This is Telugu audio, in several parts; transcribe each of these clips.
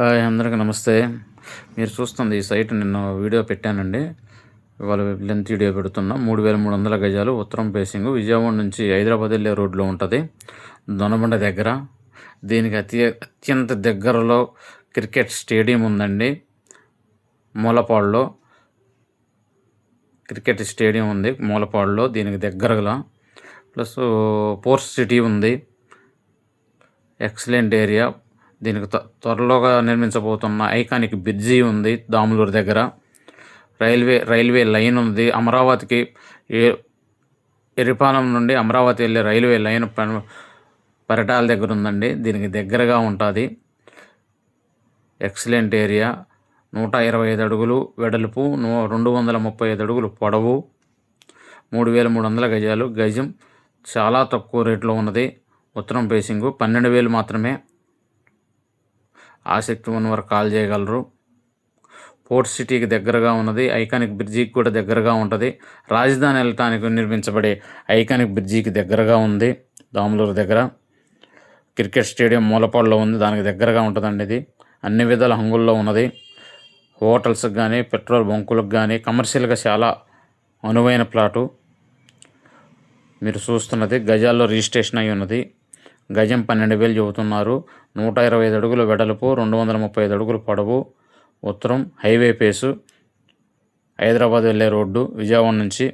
హాయ్ అందరికీ నమస్తే. మీరు చూస్తుంది ఈ సైట్ నిన్న వీడియో పెట్టానండి. ఇవాళ లెంత్ వీడియో పెడుతున్నా. మూడు వేల మూడు వందల గజాలు ఉత్తరం ఫేసింగ్ విజయవాడ నుంచి హైదరాబాద్ వెళ్ళే రోడ్లో ఉంటుంది. దొనబండ దగ్గర. దీనికి అతి అత్యంత దగ్గరలో క్రికెట్ స్టేడియం ఉందండి. మూలపాడులో క్రికెట్ స్టేడియం ఉంది. మూలపాడులో దీనికి దగ్గరగా ప్లస్ పోర్ట్ సిటీ ఉంది. Excellent area. దీనికి త్వరలోగా నిర్మించబోతున్న ఐకానిక్ బ్రిడ్జి ఉంది దాములూరు దగ్గర. రైల్వే రైల్వే లైన్ ఉంది. అమరావతికి ఎరిపాలెం నుండి అమరావతి వెళ్ళే రైల్వే లైన్ పరిటాల దగ్గర ఉందండి. దీనికి దగ్గరగా ఉంటుంది. Excellent area. నూట ఇరవై ఐదు అడుగులు వెడల్పు రెండు వందల ముప్పై ఐదు అడుగులు పొడవు మూడు వేల మూడు వందల గజాలు గజం. చాలా తక్కువ రేట్లో ఉన్నది. ఉత్తరం ఫేసింగు పన్నెండు వేలు మాత్రమే. ఆసక్తి ఉన్నవారు కాల్ చేయగలరు. పోర్ట్ సిటీకి దగ్గరగా ఉన్నది. ఐకానిక్ బ్రిడ్జికి కూడా దగ్గరగా ఉంటుంది. రాజధాని వెళ్ళటానికి నిర్మించబడే ఐకానిక్ బ్రిడ్జికి దగ్గరగా ఉంది. దాములూరు దగ్గర. క్రికెట్ స్టేడియం మూలపాడులో ఉంది. దానికి దగ్గరగా ఉంటుందండి ఇది. అన్ని విధాల హంగుల్లో ఉన్నది. హోటల్స్కి కానీ పెట్రోల్ బంకులకు కానీ కమర్షియల్గా చాలా అనువైన ప్లాటు. మీరు చూస్తున్నది గజాల్లో రిజిస్ట్రేషన్ అయి ఉన్నది. గజం పన్నెండు వేలు చెబుతున్నారు. నూట ఇరవై ఐదు అడుగులు వెడల్పు రెండు వందల ముప్పై ఐదు అడుగులు పొడవు. ఉత్తరం హైవే పేసు హైదరాబాద్ వెళ్ళే రోడ్డు విజయవాడ నుంచి.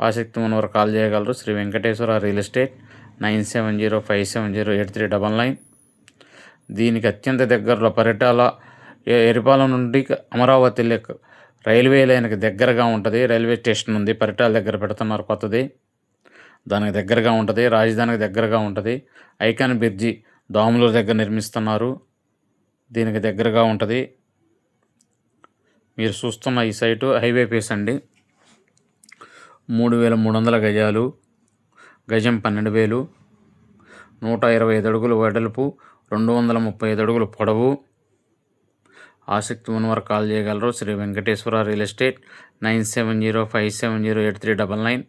ఆసక్తి ఉన్నవారు కాల్ చేయగలరు. Shri Venkateswara real estate nine seven zero five seven zero eight three double nine. దీనికి అత్యంత దగ్గరలో పరిటాల ఎరిపాలెం నుండి అమరావతి వెళ్ళే రైల్వే లైన్కి దగ్గరగా ఉంటుంది. రైల్వే స్టేషన్ ఉంది. పరిటాల దగ్గర పెడుతున్నారు కొత్తది. దానికి దగ్గరగా ఉంటుంది రాజధానికి దగ్గరగా ఉంటుంది. ఐకాన్ బ్రిడ్జి దోమలూరు దగ్గర నిర్మిస్తున్నారు. దీనికి దగ్గరగా ఉంటుంది. మీరు చూస్తున్న ఈ సైటు హైవే పేస్ అండి. మూడు వేల మూడు వందల గజాలు గజం పన్నెండు వేలు నూట ఇరవై ఐదు అడుగులు వెడల్పు రెండు వందల ముప్పై ఐదు అడుగులు పొడవు. ఆసక్తి ఉన్నవారు కాల్ చేయగలరు. Shri Venkateswara real estate nine seven zero five seven zero eight three double nine.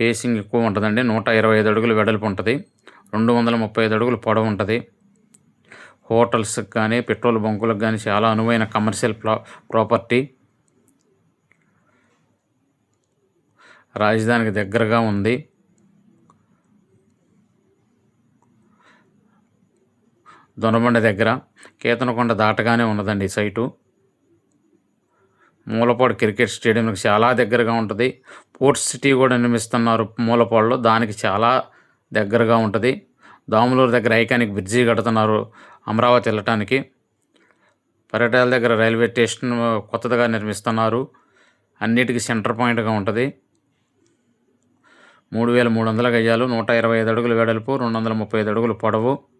Facing ఎక్కువ ఉంటుందండి. నూట ఇరవై ఐదు అడుగులు వెడల్పు ఉంటుంది. రెండు వందల ముప్పై ఐదు అడుగులు పొడవు ఉంటుంది. హోటల్స్కి కానీ పెట్రోల్ బంకులకు కానీ చాలా అనువైన కమర్షియల్ ప్రాపర్టీ. రాజధానికి దగ్గరగా ఉంది. దొనబండ దగ్గర. కేతనకొండ దాటగానే ఉన్నదండి ఈ సైటు. మూలపాడు క్రికెట్ స్టేడియంకి చాలా దగ్గరగా ఉంటుంది. పోర్ట్ సిటీ కూడా నిర్మిస్తున్నారు మూలపాడులో. దానికి చాలా దగ్గరగా ఉంటుంది. దాములూరు దగ్గర ఐకానిక్ బ్రిడ్జి కడుతున్నారు అమరావతి వెళ్ళటానికి. పర్యటనల దగ్గర రైల్వే స్టేషన్ కొత్తగా నిర్మిస్తున్నారు. అన్నిటికీ సెంటర్ పాయింట్గా ఉంటుంది. మూడు వేల మూడు వందల గజాలు నూట ఇరవై ఐదు అడుగులు వెడల్పు రెండు వందల ముప్పై ఐదు అడుగులు పొడవు.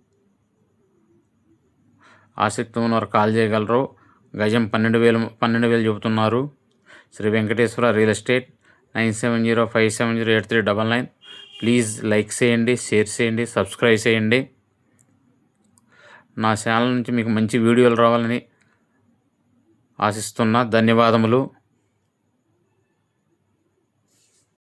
ఆసక్తి ఉన్నవారు కాల్ చేయగలరు. గజం పన్నెండు వేలు పన్నెండు వేలు చెబుతున్నారు. Shri Venkateswara real estate nine seven zero five seven zero eight three double nine. Please like చేయండి షేర్ చేయండి సబ్స్క్రైబ్ చేయండి. నా ఛానల్ నుంచి మీకు మంచి వీడియోలు రావాలని ఆశిస్తున్నా. ధన్యవాదములు.